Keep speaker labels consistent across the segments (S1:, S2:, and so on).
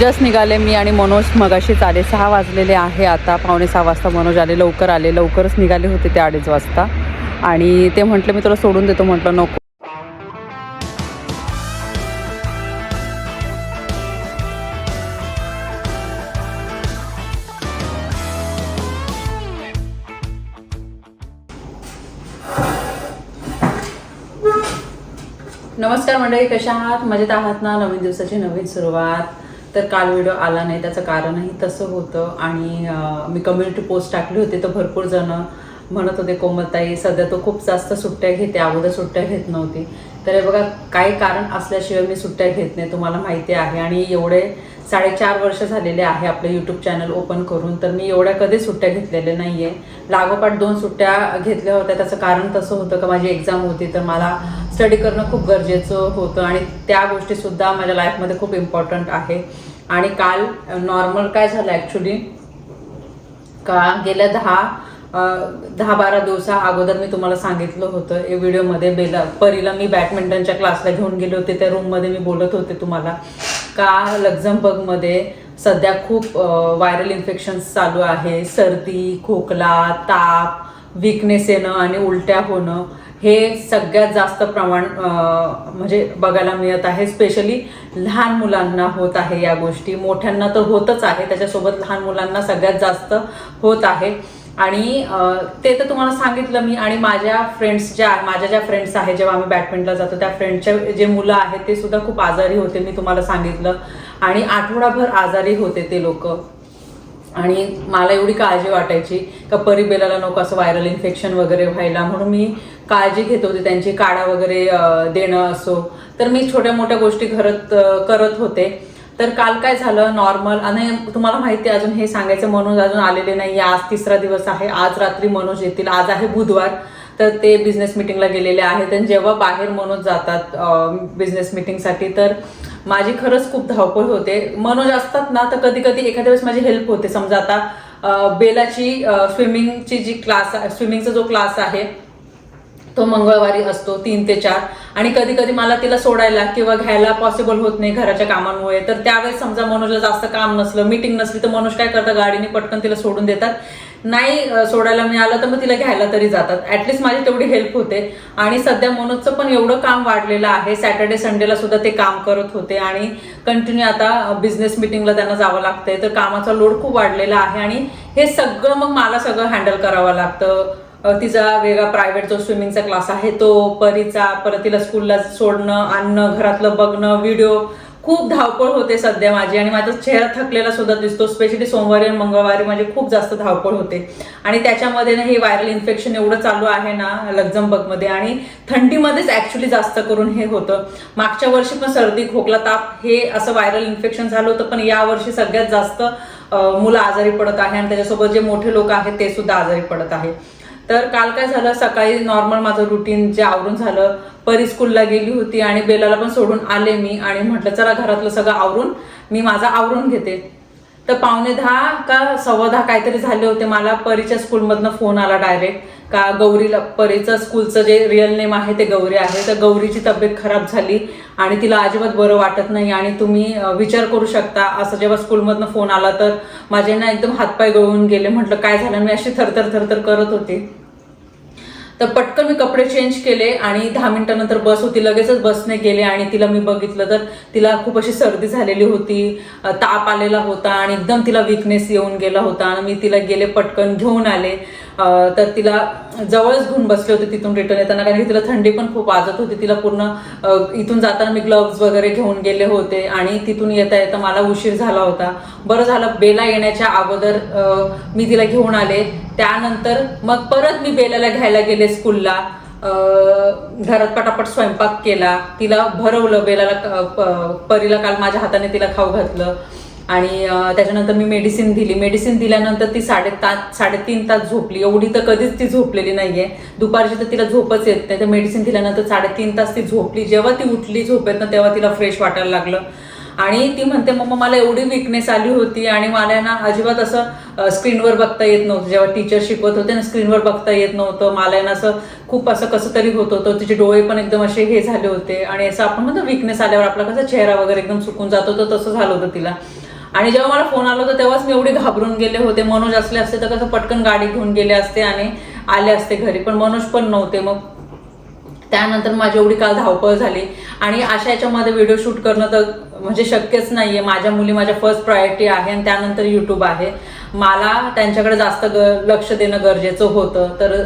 S1: Just निघाले मी आणि मनोज मगाशीच आले. सहा वाजलेले आहे आता. पावणे सहा वाजता मनोज आले. लवकर आले. लवकरच निघाले होते ते अडीच वाजता. आणि ते म्हटलं मी तुला सोडून देतो. म्हटलं नको. नमस्कार मंडळी कशा आहात? मजेत आहात ना? नवीन दिवसाची नवीन सुरुवात. तर काल व्हिडिओ आला नाही त्याचं कारणही तसं होतं. आणि मी कम्युनिटी पोस्ट टाकली होती तर भरपूर जण म्हणत होते कोमलताई सध्या तो खूप जास्त सुट्ट्या घेते अगोदर सुट्ट्या घेत नव्हती. तर हे बघा काही कारण असल्याशिवाय मी सुट्ट्या घेत नाही तुम्हाला माहिती आहे. आणि एवढे साडेचार वर्ष झालेले आहे आपलं यूट्यूब चॅनल ओपन करून तर मी एवढ्या कधी सुट्ट्या घेतलेल्या नाही आहे लागोपाठ दोन सुट्ट्या घेतल्या होत्या त्याचं कारण तसं होतं का माझी एक्झाम होती तर मला स्टडी करणं खूप गरजेचं होतं. आणि त्या गोष्टीसुद्धा माझ्या लाईफमध्ये खूप इम्पॉर्टंट आहे. आणि काल नॉर्मल काय झालं ॲक्च्युली का गेल्या दहा दहा बारा दिवसा अगोदर मी तुम्हाला सांगितलं होतं ए व्हिडिओमध्ये बेला परीला मी बॅडमिंटनच्या क्लासला घेऊन गेले होते त्या रूममध्ये मी बोलत होते तुम्हाला. का लक्झमबर्गमध्ये सध्या खूप व्हायरल इन्फेक्शन्स चालू आहे सर्दी खोकला ताप विकनेस येणं आणि उलट्या होणं. हे सगळ्यात जास्त प्रमाण म्हणजे बघायला मिळत आहे. स्पेशली लहान मुलांना होत आहे या गोष्टी. मोठ्यांना तर होतच आहे. त्याच्यासोबत लहान मुलांना सगळ्यात जास्त होत आहे. आणि ते तर तुम्हाला सांगितलं मी. आणि माझ्या फ्रेंड्स ज्या माझ्या ज्या फ्रेंड्स आहेत जेव्हा आम्ही बॅडमिंटनला जातो त्या फ्रेंडच्या जे मुलं आहेत ते सुद्धा खूप आजारी होते मी तुम्हाला सांगितलं. आणि आठवडाभर आजारी होते ते लोक. आणि मला एवढी काळजी वाटायची का परिबेलाला नको असं व्हायरल इन्फेक्शन वगैरे व्हायला. म्हणून मी काळजी घेत होते त्यांची काढा वगैरे देणं असो. तर मी छोट्या मोठ्या गोष्टी करत करत होते. तर काल काय झालं नॉर्मल आणि तुम्हाला माहिती आहे अजून हे सांगायचं मनोज अजून आलेले नाही. आज तिसरा दिवस आहे. आज रात्री मनोज येतील. आज आहे बुधवार. तर ते बिझनेस मिटिंगला गेलेले आहेत. आणि जेव्हा बाहेर मनोज जातात बिझनेस मिटिंगसाठी तर माझी खरंच खूप धावपळ होते. मनोज असतात ना तर कधी कधी एखाद्या वेळेस माझी हेल्प होते. समजा आता बेलाची स्विमिंगची जी क्लास स्विमिंगचा जो क्लास आहे तो मंगळवारी असतो तीन ते चार. आणि कधी कधी मला तिला सोडायला किंवा घ्यायला पॉसिबल होत नाही घराच्या कामांमुळे. तर त्यावेळेस समजा मनोजला जास्त काम नसलं मीटिंग नसली तर मनोज काय करतात गाडीने पटकन तिला सोडून देतात. नाही सोडायला मिळालं तर मग तिला घ्यायला तरी जातात. ऍटलिस्ट माझी तेवढी हेल्प होते. आणि सध्या मनोजचं पण एवढं काम वाढलेलं आहे. सॅटर्डे संडेला सुद्धा ते काम करत होते. आणि कंटिन्यू आता बिझनेस मिटिंगला त्यांना जावं लागतंय. तर कामाचा लोड खूप वाढलेला आहे. आणि हे सगळं मग मला सगळं हँडल करावं लागतं. तिचा वेगळा प्रायव्हेट जो स्विमिंगचा क्लास आहे तो परीचा परत तिला स्कूलला सोडणं आणणं घरातलं बघणं व्हिडिओ खूप धावपळ होते सध्या माझी आणि माझा चेहरा थकलेला सुद्धा दिसतो स्पेशली सोमवारी आणि मंगळवारी माझी खूप जास्त धावपळ होते. आणि त्याच्यामध्ये ना हे व्हायरल इन्फेक्शन एवढं चालू आहे ना लक्झमबर्गमध्ये आणि थंडीमध्येच ॲक्च्युली जास्त करून हे होतं. मागच्या वर्षी पण सर्दी खोकला ताप हे असं व्हायरल इन्फेक्शन झालं होतं पण यावर्षी सगळ्यात जास्त मुलं आजारी पडत आहे आणि त्याच्यासोबत जे मोठे लोक आहेत ते सुद्धा आजारी पडत आहे. तर काल काय झालं? सकाळी नॉर्मल माझं रुटीन जे आवरून झालं परी स्कूलला गेली होती आणि बेलाला पण सोडून आले मी आणि म्हटलं चला घरातलं सगळं आवरून मी माझं आवरून घेते. तर पावणे दहा का सव्वा दहा काहीतरी झाले होते मला. परीच्या स्कूलमधनं फोन आला डायरेक्ट का गौरीला परीचं स्कूलचं जे रिअल नेम आहे ते गौरी आहे. तर गौरीची तब्येत खराब झाली आणि तिला अजिबात बरं वाटत नाही आणि तुम्ही विचार करू शकता असं जेव्हा स्कूलमधनं फोन आला तर माझे ना एकदम हातपाय गळून गेले. म्हटलं काय झालं? मी अशी थरथर थरथर करत होते. तर पटकन मी कपडे चेंज केले आणि दहा मिनिटानंतर बस होती. लगेचच बसने गेले आणि तिला मी बघितलं तर तिला खूप अशी सर्दी झालेली होती. ताप आलेला होता आणि एकदम तिला विकनेस येऊन गेला होता. आणि मी तिला गेले पटकन घेऊन आले. तर तिला जवळच घेऊन बसले होते तिथून रिटर्न येताना कारण की तिला थंडी पण खूप वाजत होती. तिला पूर्ण इथून जाताना मी ग्लव्ज वगैरे घेऊन गेले होते आणि तिथून येता येता मला उशीर झाला होता. बरं झालं बेला येण्याच्या अगोदर मी तिला घेऊन आले. त्यानंतर मग परत मी बेलाला घ्यायला गेले स्कूलला घरात पटापट स्वयंपाक केला. तिला भरवलं बेलाला प- परीला काल माझ्या हाताने तिला खाऊ घातलं. आणि त्याच्यानंतर मी मेडिसिन दिली. मेडिसिन दिल्यानंतर ती साडे तास साडेतीन तास झोपली. एवढी तर कधीच ती झोपलेली नाहीये. दुपारची तर तिला झोपच येत नाही. तर मेडिसिन दिल्यानंतर साडेतीन तास ती झोपली. जेव्हा ती उठली झोपेत तेव्हा तिला फ्रेश वाटायला लागलं. आणि ती म्हणते मम्मा मला एवढी विकनेस आली होती आणि मला ना अजिबात असं स्क्रीनवर बघता येत नव्हतं. जेव्हा टीचर शिकवत होते ना स्क्रीनवर बघता येत नव्हतं. मला ना असं खूप असं कसं तरी होत होतं. तिचे डोळे पण एकदम असे हे झाले होते. आणि असं आपण म्हणतो विकनेस आल्यावर आपला कसा चेहरा वगैरे एकदम सुकून जातो. तर तसं झालं होतं तिला. आणि जेव्हा मला फोन आला होता तेव्हाच मी एवढी घाबरून गेले होते. मनोज असले असते तर कसं पटकन गाडी घेऊन गेले असते आणि आले असते घरी. पण मनोज पण नव्हते. मग त्यानंतर माझी एवढी काल धावपळ झाली. आणि अशा याच्यामध्ये व्हिडिओ शूट करणं तर म्हणजे शक्यच नाही आहे माझ्या मुली माझ्या फर्स्ट प्रायोरिटी आहे आणि त्यानंतर यूट्यूब आहे. मला त्यांच्याकडे जास्त ग लक्ष देणं गरजेचं होतं. तर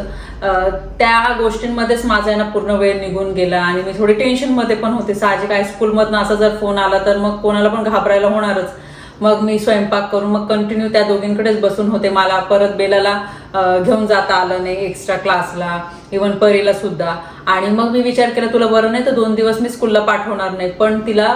S1: त्या गोष्टींमध्येच माझा आहे ना पूर्ण वेळ निघून गेला. आणि मी थोडी टेन्शनमध्ये पण होते. साहजिक आहे स्कूलमधनं असं जर फोन आला तर मग कोणाला पण घाबरायला होणारच. मग मी स्वयंपाक करून मग कंटिन्यू त्या दोघींकडेच बसून होते. मला परत बेलाला घेऊन जाता आलं नाही एक्स्ट्रा क्लासला इवन परीला सुद्धा. आणि मग मी विचार केला तुला बरं नाही तर दोन दिवस मी स्कूलला पाठवणार नाही. पण तिला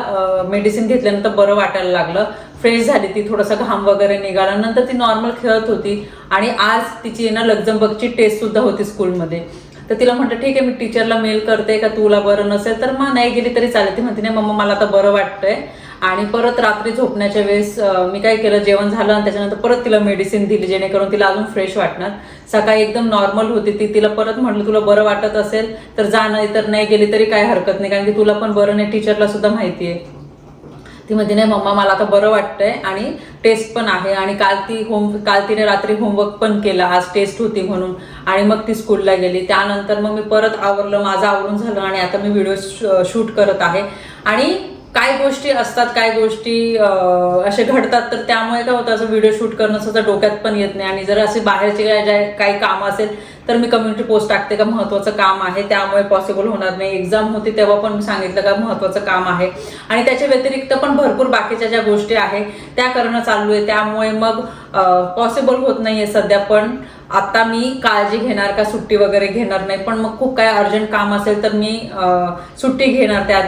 S1: मेडिसिन घेतल्यानंतर बरं वाटायला लागलं. फ्रेश झाली ती थोडासा घाम वगैरे निघाला. नंतर ती नॉर्मल खेळत होती. आणि आज तिची ना लक्झमबर्गची टेस्ट सुद्धा होती स्कूलमध्ये तर तिला म्हटलं ठीक आहे मी टीचरला मेल करते का? तुला बरं नसेल तर मग नाही गेली तरी चालेल. ती म्हणते नाही मम्मा मला आता बरं वाटतंय. आणि परत रात्री झोपण्याच्या वेळेस मी काय केलं जेवण झालं आणि त्याच्यानंतर परत तिला मेडिसिन दिली जेणेकरून तिला अजून फ्रेश वाटणार. सकाळी एकदम नॉर्मल होती ती. तिला परत म्हटलं तुला बरं वाटत असेल तर जा नाही तर नाही गेली तरी काय हरकत नाही कारण की तुला पण बरं नाही टीचरला सुद्धा माहिती आहे. ती म्हणते नाही मम्मा मला आता बरं वाटतंय आणि टेस्ट पण आहे. आणि काल ती होम काल तिने रात्री होमवर्क पण केला आज टेस्ट होती म्हणून. आणि मग ती स्कूलला गेली. त्यानंतर मग मी परत आवरलं माझं आवरून झालं आणि आता मी व्हिडिओ शूट करत आहे. आणि काय गोष्टी असतात काय गोष्टी असे घडतात तर त्यामुळे काय होतं असं व्हिडिओ शूट करणं सुद्धा डोक्यात पण येत नाही. आणि जर असे बाहेरचे काय जे काही काम असेल तर मी कम्युनिटी पोस्ट टाकते का महत्वाचं काम आहे. त्यामुळे पॉसिबल होणार नाही. एक्झाम होती तेव्हा पण मी सांगितलं का महत्वाचं काम आहे. आणि त्याच्या व्यतिरिक्त पण भरपूर बाकीच्या ज्या गोष्टी आहे त्या करणं चालू आहे. त्यामुळे मग पॉसिबल होत नाही आहे सध्या पण. आता मी काळजी घेणार का सुट्टी वगैरे घेणार नाही. पण मग खूप काय अर्जंट काम असेल तर मी सुट्टी घेणार त्या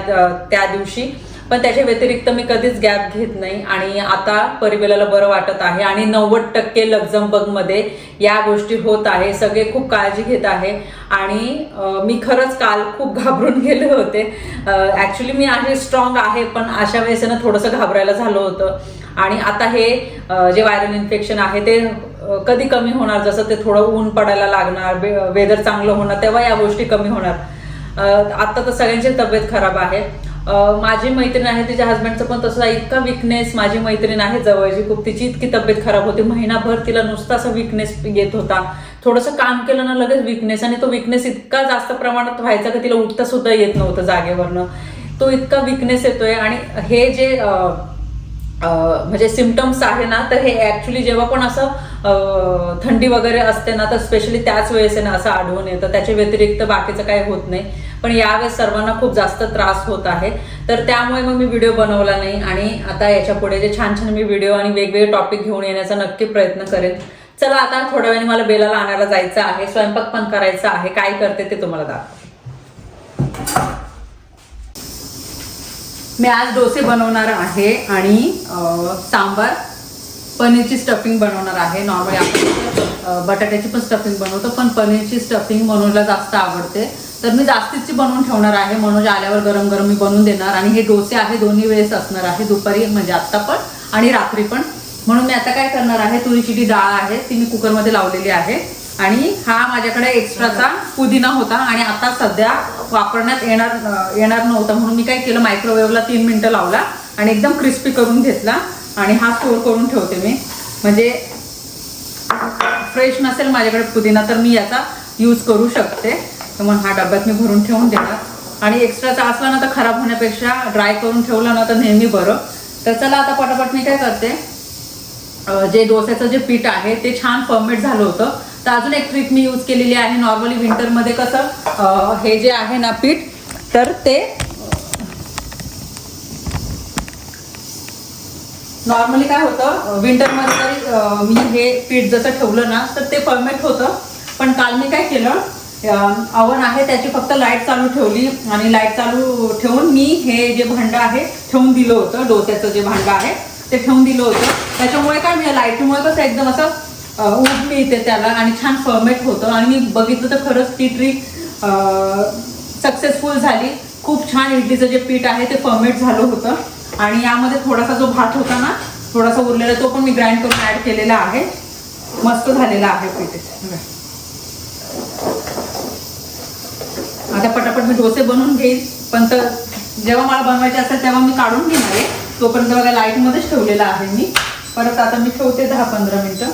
S1: त्या दिवशी. पण त्याच्या व्यतिरिक्त मी कधीच गॅप घेत नाही. आणि आता परिवेलाला बरं वाटत आहे. आणि नव्वद टक्के लक्झमबर्गमध्ये या गोष्टी होत आहे. सगळे खूप काळजी घेत आहे. आणि मी खरंच काल खूप घाबरून गेले होते. ॲक्च्युली मी आहे स्ट्रॉंग आहे पण अशा वेळेस ना थोडंसं घाबरायला झालं होतं. आणि आता हे जे व्हायरल इन्फेक्शन आहे ते कधी कमी होणार? जसं ते थोडं ऊन पडायला लागणार वेदर चांगलं होणार तेव्हा या गोष्टी कमी होणार. आत्ता आता तर सगळ्यांची तब्येत खराब आहे. माझी मैत्रीण आहे तिच्या हस्बंडचं पण तसं इतका विकनेस माझी मैत्रीण आहे जवळची खूप. तिची इतकी तब्येत खराब होती. महिनाभर तिला नुसता असा विकनेस येत होता. थोडंसं काम केलं ना लगेच विकनेस आणि तो विकनेस इतका जास्त प्रमाणात व्हायचा की तिला उठता सुद्धा येत नव्हतं जागेवरनं. तो इतका विकनेस येतोय. आणि हे जे म्हणजे सिमटम्स आहे ना तर हे ऍक्च्युली जेव्हा पण असं थंडी वगैरे असते ना तर स्पेशली त्याच वेळेस आहे ना असं आढळून येतं. त्याच्या व्यतिरिक्त बाकीचं काही होत नाही. पण यावेळेस सर्वांना खूप जास्त त्रास होत आहे. तर त्यामुळे मग मी व्हिडिओ बनवला नाही आणि आता याच्यापुढे जे छान छान मी व्हिडिओ आणि वेगवेगळे टॉपिक घेऊन येण्याचा नक्की प्रयत्न करेन. चला आता थोड्या वेळाने मला बेलाला आणायला जायचं आहे स्वयंपाक पण करायचा आहे. काय करते ते तुम्हाला दाखव. मी आज डोसे बनवणार आहे आणि सांबार पनीरची स्टफिंग बनवणार आहे. नॉर्मली आपण बटाट्याची पण स्टफिंग बनवतो पण पनीरची स्टफिंग बनवायला जास्त आवडते. तर मी जास्तीची बनवून ठेवणार आहे. मनोज आल्यावर गरम गरम मी बनवून देणार आणि हे डोसे आहे दोन्ही वेळेस असणार आहे. दुपारी म्हणजे आत्ता पण आणि रात्री पण. म्हणून मी आता काय करणार आहे तुरीची जी डाळ आहे ती मी कुकरमध्ये लावलेली आहे. आणि हा माझ्याकडे एक्स्ट्राचा पुदिना होता आणि आता सध्या वापरण्यात येणार येणार नव्हता. म्हणून मी काय केलं मायक्रोवेव्हला तीन मिनटं लावला आणि एकदम क्रिस्पी करून घेतला आणि हा स्टोर करून ठेवते मी. म्हणजे फ्रेश नसेल माझ्याकडे पुदिना तर मी याचा यूज करू शकते. तर मग हा डब्यात मी भरून ठेवून देणार. आणि एक्स्ट्राचा असला ना तर खराब होण्यापेक्षा ड्राय करून ठेवला ना तर नेहमी बरं. तर चला आता पटापट मी काय करते? जे डोस्याचं जे पीठ आहे ते छान फर्मेट झालं होतं. तर अजून एक ट्रिक मी यूज केलेली आहे नॉर्मली विंटरमध्ये कसं हे जे आहे ना पीठ तर ते नॉर्मली काय होतं विंटरमध्ये तरी मी हे पीठ जसं ठेवलं ना तर ते फर्मेट होतं. पण काल मी काय केलं अवन आहे त्याची फक्त लाइट चालू ठेवली आणि लाइट चालू ठेवून मी हे जे भांडं आहे ठेवून दिलं होतं डोस्याचं जे भांडं आहे ते ठेवून दिलं होतं. त्याच्यामुळे काय मी लाईटमुळे कसं एकदम असं ऊब मिळते त्याला आणि छान फर्मेट होतं. आणि मी बघितलं तर खरंच ती ट्रिक सक्सेसफुल झाली. खूप छान इडलीचं जे पीठ आहे ते फर्मेट झालं होतं. आणि यामध्ये थोडासा जो भात होता ना थोडासा उरलेला तो पण मी ग्राइंड करून ऍड केलेला आहे. मस्त झालेला आहे पीठ बघा. आता पटापट मी डोसे बनवून घेईन. पण तर जेव्हा मला बनवायचे असेल तेव्हा मी काढून घेणार आहे. तोपर्यंत बघा लाईटमध्येच ठेवलेला आहे मी. परत आता मी ठेवते दहा पंधरा मिनटं.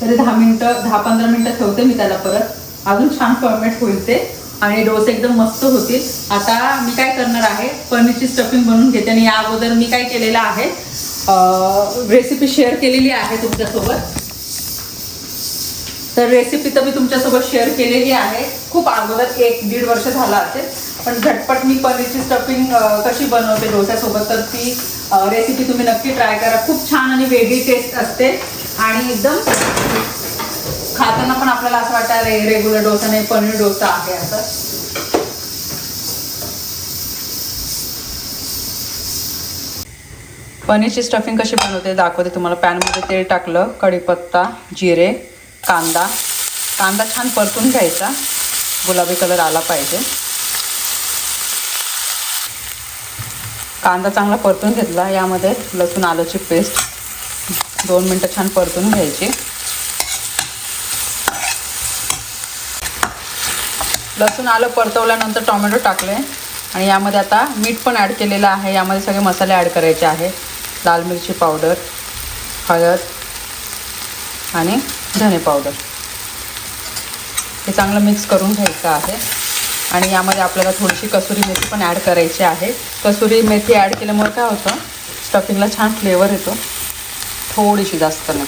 S1: तरी दहा मिनटं दहा पंधरा मिनटं ठेवते मी त्याला परत. अजून छान फॉर्मेट होईल ते. आणि डोसे एकदम मस्त होतील. आता मी काय करणार आहे? पनीरची स्टफिंग बनवून घेते आणि या अगोदर मी काय केलेलं आहे? रेसिपी शेअर केलेली आहे तुमच्यासोबत. तर रेसिपी तर मी तुमच्यासोबत शेअर केलेली आहे. खूप अगोदर एक दीड वर्ष झालं असेल. पण झटपट मी पनीरची स्टफिंग कशी बनवते डोस्यासोबत तर ती रेसिपी तुम्ही नक्की ट्राय करा. खूप छान आणि वेगळी टेस्ट असते. आणि एकदम खाताना पण आपल्याला असं वाटतं रे रेग्युलर डोसा नाही पनीर डोसा आहे असं. पनीरची स्टफिंग कशी बनवते दाखवते तुम्हाला. पॅनमध्ये तेल टाकलं कढीपत्ता जिरे कांदा. कांदा छान परतून घ्यायचा. गुलाबी कलर आला पाहिजे. कांदा चांगला परतून घेतला. यामध्ये लसूण आलूची पेस्ट दोन मिनटं छान परतून घ्यायची. लसूण आलं परतवल्यानंतर टोमॅटो टाकले. आणि यामध्ये आता मीठ पण ॲड केलेलं आहे. यामध्ये सगळे मसाले ॲड करायचे आहे लाल मिरची पावडर हळद आणि धने पावडर. हे चांगलं मिक्स करून घ्यायचं आहे. आणि यामध्ये आपल्याला थोडीशी कसुरी मेथी पण ॲड करायची आहे. कसुरी मेथी ॲड केल्यामुळे काय होतं? स्टफिंगला छान फ्लेवर येतो. थोडीशी जास्त नाही.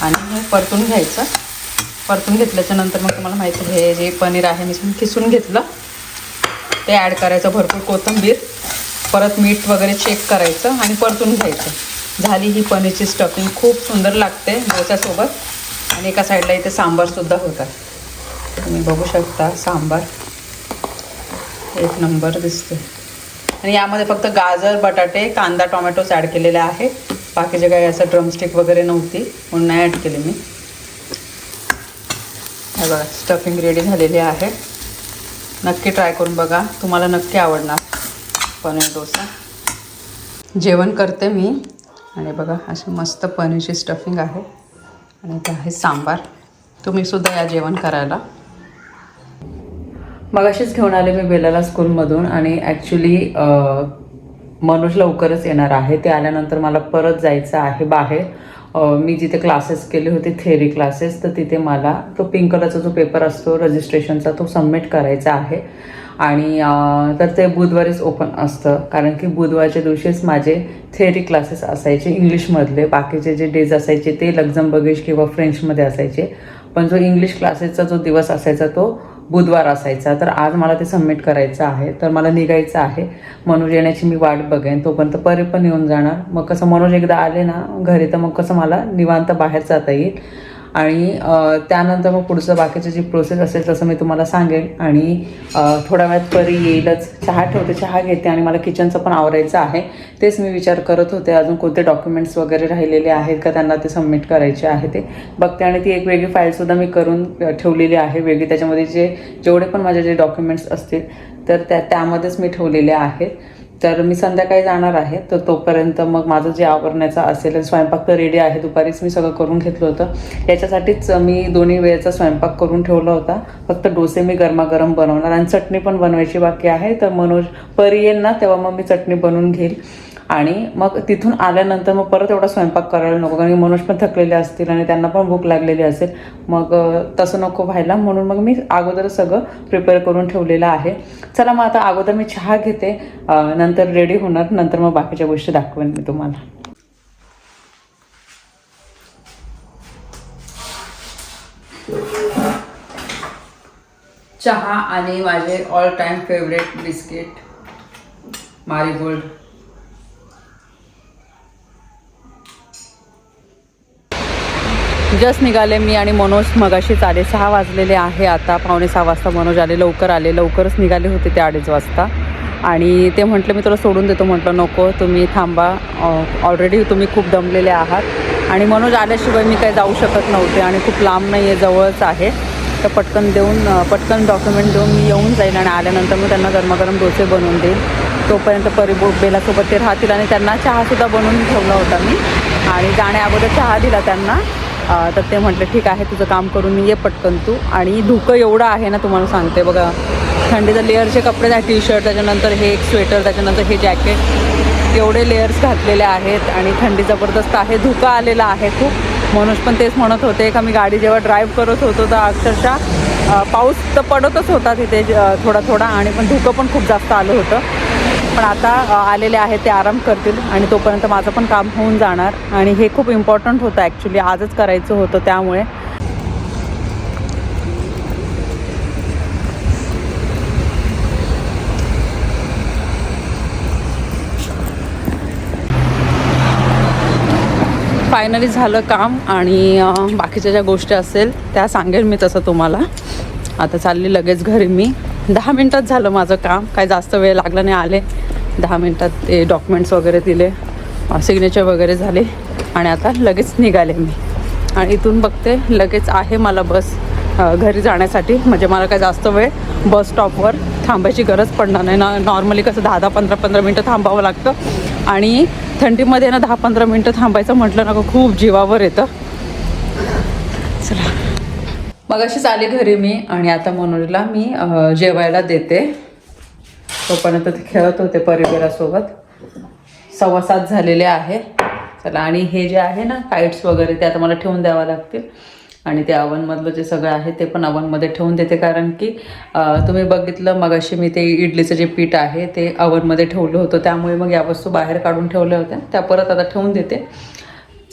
S1: आणि हे परतून घ्यायचं. परतून घेतल्याच्या नंतर मग तुम्हाला माहिती हे जे पनीर आहे मी किसून घेतलं. ते ॲड करायचं भरपूर कोथिंबीर. परत मीठ वगैरे चेक करायचं आणि परतून घ्यायचं. झाली ही पनीरची स्टफिंग खूप सुंदर लागते डोस्यासोबत आणि एका साईडला इथे सांबारसुद्धा होतात. तुम्ही बघू शकता सांबार. एक नंबर दिसते आणि यामध्ये फक्त गाजर बटाटे कांदा टोमॅटोच ॲड केलेले आहे. बाकीचे काही असं ड्रमस्टिक वगैरे नव्हती. म्हणून नाही ॲड केली मी. हे बघा स्टफिंग रेडी झालेली आहे. नक्की ट्राय करून बघा. तुम्हाला नक्की आवडणार. पनीर डोसा. जेवण करते मी. आणि बघा अशी मस्त पनीरची स्टफिंग आहे. आणि इथे आहे सांबार. तुम्ही सुद्धा या जेवण करायला. मग अशीच घेऊन आले मी बेलाला स्कूलमधून आणि ॲक्च्युली मनोज लवकरच येणार आहे. ते आल्यानंतर मला परत जायचं आहे बाहेर. मी जिथे क्लासेस केले होते थेअरी क्लासेस तर तिथे मला तो पिंक कलरचा जो पेपर असतो रजिस्ट्रेशनचा तो सबमिट करायचा आहे. आणि तर ते बुधवारीच ओपन असतं. कारण की बुधवारच्या दिवशीच माझे थेअरी क्लासेस असायचे इंग्लिशमधले. बाकीचे जे डेज असायचे ते लक्झमबर्गिश किंवा फ्रेंचमध्ये असायचे. पण जो इंग्लिश क्लासेसचा जो दिवस असायचा तो बुधवार असायचा. तर आज मला ते सबमिट करायचं आहे. तर मला निघायचं आहे. मनोज येण्याची मी वाट बघेन. तोपर्यंत परी पण येऊन जाणार. मग कसं मनोज एकदा आले ना घरी तर मग कसं मला निवांत बाहेर जाता येईल. आणि त्यानंतर मग पुढचं बाकीची जी प्रोसेस असेल तसं मी तुम्हाला सांगेन आणि थोड्या वेळात परी येईलच. चहा ठेवते चहा घेते आणि मला किचनचं पण आवरायचं आहे. तेच मी विचार करत होते. अजून कोणते डॉक्युमेंट्स वगैरे राहिलेले आहेत का त्यांना ते सबमिट करायचे आहे ते. बघते आणि ती एक वेगळी फाईलसुद्धा मी करून ठेवलेली आहे वेगळी. त्याच्यामध्ये जे जेवढे पण माझे जे डॉक्युमेंट्स असतील तर त्या त्यामध्येच मी ठेवलेले आहेत. तर मी संध्याकाळी जाणार आहे. तर तोपर्यंत मग माझं जे आवरण्याचं असेल स्वयंपाक तर रेडी आहे. दुपारीच मी सगळं करून घेतलं होतं. याच्यासाठीच मी दोन्ही वेळेचा स्वयंपाक करून ठेवला होता. फक्त डोसे मी गरमागरम बनवणार आणि चटणी पण बनवायची बाकी आहे. तर मनोज परी येईल ना तेव्हा मग मी चटणी बनवून घेईल. आणि मग तिथून आल्यानंतर मग परत एवढा स्वयंपाक करायला नको कारण की मनोज पण थकलेले असतील आणि त्यांना पण भूक लागलेली असेल. मग तसं नको व्हायला. म्हणून मग मी अगोदर सगळं प्रिपेअर करून ठेवलेलं आहे. चला मग आता अगोदर मी चहा घेते. नंतर रेडी होणार. नंतर मग बाकीच्या गोष्टी दाखवेन मी तुम्हाला. चहा आणि माझे all time favourite biscuit Marigold. Just निघाले मी आणि मनोज मगाशीच आले सहा वाजलेले आहे. आता पावणे सहा वाजता मनोज आले लवकर आले. लवकरच निघाले होते ते अडीच वाजता. आणि ते म्हटलं मी तुला सोडून देतो. म्हटलं नको तुम्ही थांबा. ऑलरेडी तुम्ही खूप दमलेले आहात. आणि मनोज आल्याशिवाय मी काही जाऊ शकत नव्हते आणि खूप लांब नाही आहे जवळच आहे. तर पटकन देऊन पटकन डॉक्युमेंट देऊन मी येऊन जाईल आणि आल्यानंतर मी त्यांना गरमागरम डोसे बनवून देईल. तोपर्यंत परिबो बेलासोबत ते राहतील आणि त्यांना चहासुद्धा बनवून ठेवला होता मी. आणि जाण्या अगोदर चहा दिला त्यांना. तर ते म्हटलं ठीक आहे तुझं काम करून मी ये पटकन तू. आणि धुकं एवढं आहे ना तुम्हाला सांगते बघा. थंडीचं लेअरचे कपडे त्या टी शर्ट त्याच्यानंतर हे एक स्वेटर त्याच्यानंतर हे जॅकेट एवढे लेअर्स घातलेले आहेत आणि थंडी जबरदस्त आहे धुकं आलेलं आहे खूप. मनोज पण तेच म्हणत होते का मी गाडी जेव्हा ड्राईव्ह करत होतो तर अक्षरशः पाऊस तर पडतच होता तिथे थोडा थोडा आणि पण धुकं पण खूप जास्त आलं होतं. पण आता आलेले आहेत ते आराम करतील आणि तोपर्यंत माझं पण काम होऊन जाणार. आणि हे खूप इम्पॉर्टंट होतं ॲक्च्युली आजच करायचं होतं त्यामुळे. फायनली झालं काम आणि बाकीच्या ज्या गोष्टी असेल त्या सांगेल मी तसं तुम्हाला. आता चालली लगेच घरी मी. दहा मिनटात झालं माझं काम. काय जास्त वेळ लागला नाही आले. दहा मिनटात ते डॉक्युमेंट्स वगैरे दिले. सिग्नेचर वगैरे झाले. आणि आता लगेच निघाले मी. आणि इथून बघते लगेच आहे मला बस घरी जाण्यासाठी. म्हणजे मला काय जास्त वेळ बस स्टॉपवर थांबायची गरज पडणार नाही. ना नॉर्मली कसं दहा दहा पंधरा पंधरा मिनटं थांबावं लागतं. आणि थंडीमध्ये ना दहा पंधरा मिनटं थांबायचं म्हटलं ना खूप जीवावर येतं. चला. मग अशीच आली घरी मी आणि आता मनोरीला मी जेवायला देते. तोपर्यंत ते खेळत होते परिवारासोबत. सव्वा सात झालेले आहे. चला आणि हे जे आहे ना काईट्स वगैरे ते आता मला ठेवून द्यावं लागतील. आणि ते अवनमधलं जे सगळं आहे ते पण अवनमध्ये ठेवून देते. कारण की तुम्ही बघितलं मग अशी मी ते इडलीचं जे पीठ आहे ते अवनमध्ये ठेवलं होतं. त्यामुळे मग या वस्तू बाहेर काढून ठेवल्या होत्या. त्या परत आता ठेवून देते.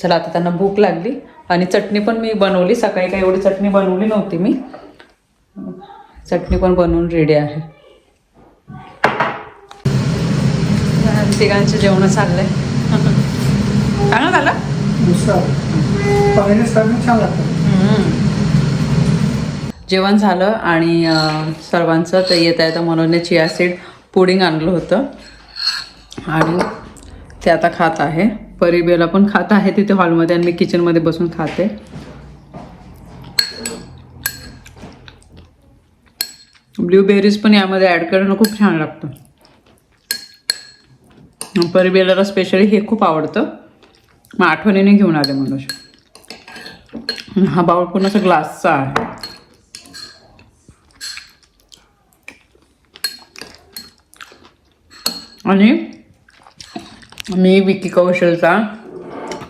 S1: चला आता त्यांना भूक लागली. आणि चटणी पण मी बनवली. सकाळी काही एवढी चटणी बनवली नव्हती मी. चटणी पण बनवून रेडी आहे. तिघांचे जेवण चाललंय. चांगलं झालं? जेवण झालं आणि सर्वांचं ते येता येता मनोजने चिया सीड पुडिंग आणलं होतं. आणि ते आता खात आहे. परिबेला पण खात आहे तिथे हॉलमध्ये आणि मी किचनमध्ये बसून खाते. ब्ल्यूबेरीज पण यामध्ये ॲड करणं खूप छान लागतं. परिबेलाला स्पेशली हे खूप आवडतं. मग आठवणीने घेऊन आले मनोज हा बाउल पूर्ण असा ग्लासचा आहे. आणि मी विकी कौशलचा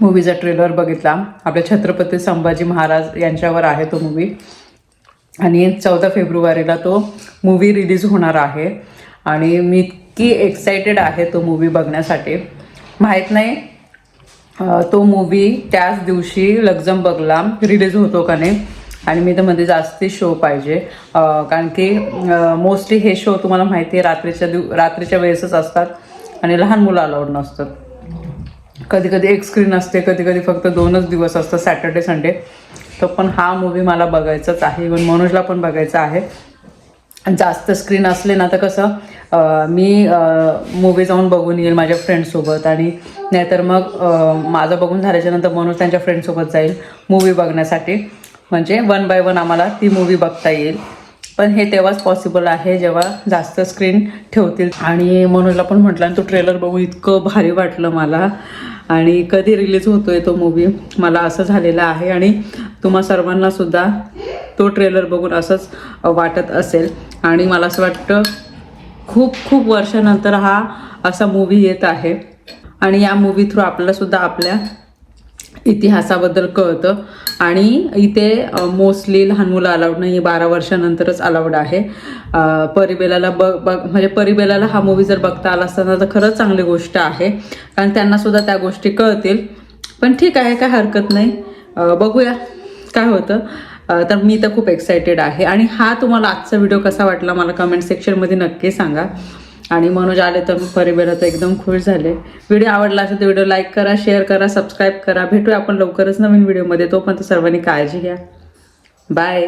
S1: मूवीचा ट्रेलर बघितला. आपल्या छत्रपती संभाजी महाराज यांच्यावर आहे तो मूवी आणि चौदा फेब्रुवारीला तो मूवी रिलीज होणार आहे. आणि मी इतकी एक्सायटेड आहे तो मूवी बघण्यासाठी. माहीत नाही तो मूवी त्याच दिवशी लग्जम रिलीज होतो का नाही आणि मी तर मध्ये जास्ती शो पाहिजे. कारण की मोस्टली हे शो तुम्हाला माहिती आहे रात्रीच्या दिव रात्रीच्या वेळेसच असतात आणि लहान मुलं अलाउड नसतात. कधी कधी एक स्क्रीन असते कधी कधी फक्त दोनच दिवस असतात सॅटर्डे संडे तर पण हा मूवी मला बघायचाच आहे इवन मनोजला पण बघायचा आहे. जास्त स्क्रीन असले ना तर कसं मी मूवी जाऊन बघून येईल माझ्या फ्रेंडसोबत आणि नाहीतर मग माझं बघून झाल्याच्यानंतर मनोज त्यांच्या फ्रेंडसोबत जाईल मूवी बघण्यासाठी. म्हणजे वन बाय वन आम्हाला ती मूवी बघता येईल. पण हे तेव्हाच पॉसिबल आहे जेव्हा जास्त स्क्रीन ठेवतील. आणि मनोजला पण म्हटलं आणि तो ट्रेलर बघून इतकं भारी वाटलं मला. आणि कधी रिलीज होतोय तो मूवी मला असं झालेलं आहे आणि तुम्हा सर्वांना सुद्धा तो ट्रेलर बघून असंच वाटत असेल. आणि मला असं वाटतं खूप खूप वर्षानंतर हा असा मूवी येत आहे. आणि या मूवी थ्रू आपल्यालासुद्धा आपल्या इतिहासाबद्दल कळतं. आणि इथे मोस्टली लहान मुलं अलाउड नाही बारा वर्षानंतरच अलाउड आहे. परिबेलाला बघ बघ म्हणजे परिबेलाला हा मूवी जर बघता आला असताना तर खरंच चांगली गोष्ट आहे. कारण त्यांनासुद्धा त्या गोष्टी कळतील. पण ठीक आहे काय हरकत नाही. बघूया. काय होतं? तर मी तर खूप एक्सायटेड आहे. आणि हा तुम्हाला आजचा व्हिडिओ कसा वाटला मला कमेंट सेक्शनमध्ये नक्की सांगा. आणि मनोज आले तर मी परिबेला तर एकदम खुश झाले. व्हिडिओ आवडला असेल तर व्हिडिओ लाईक करा शेअर करा सबस्क्राईब करा. भेटूया आपण लवकरच नवीन व्हिडिओमध्ये तोपर्यंत सर्वांनी काळजी घ्या. बाय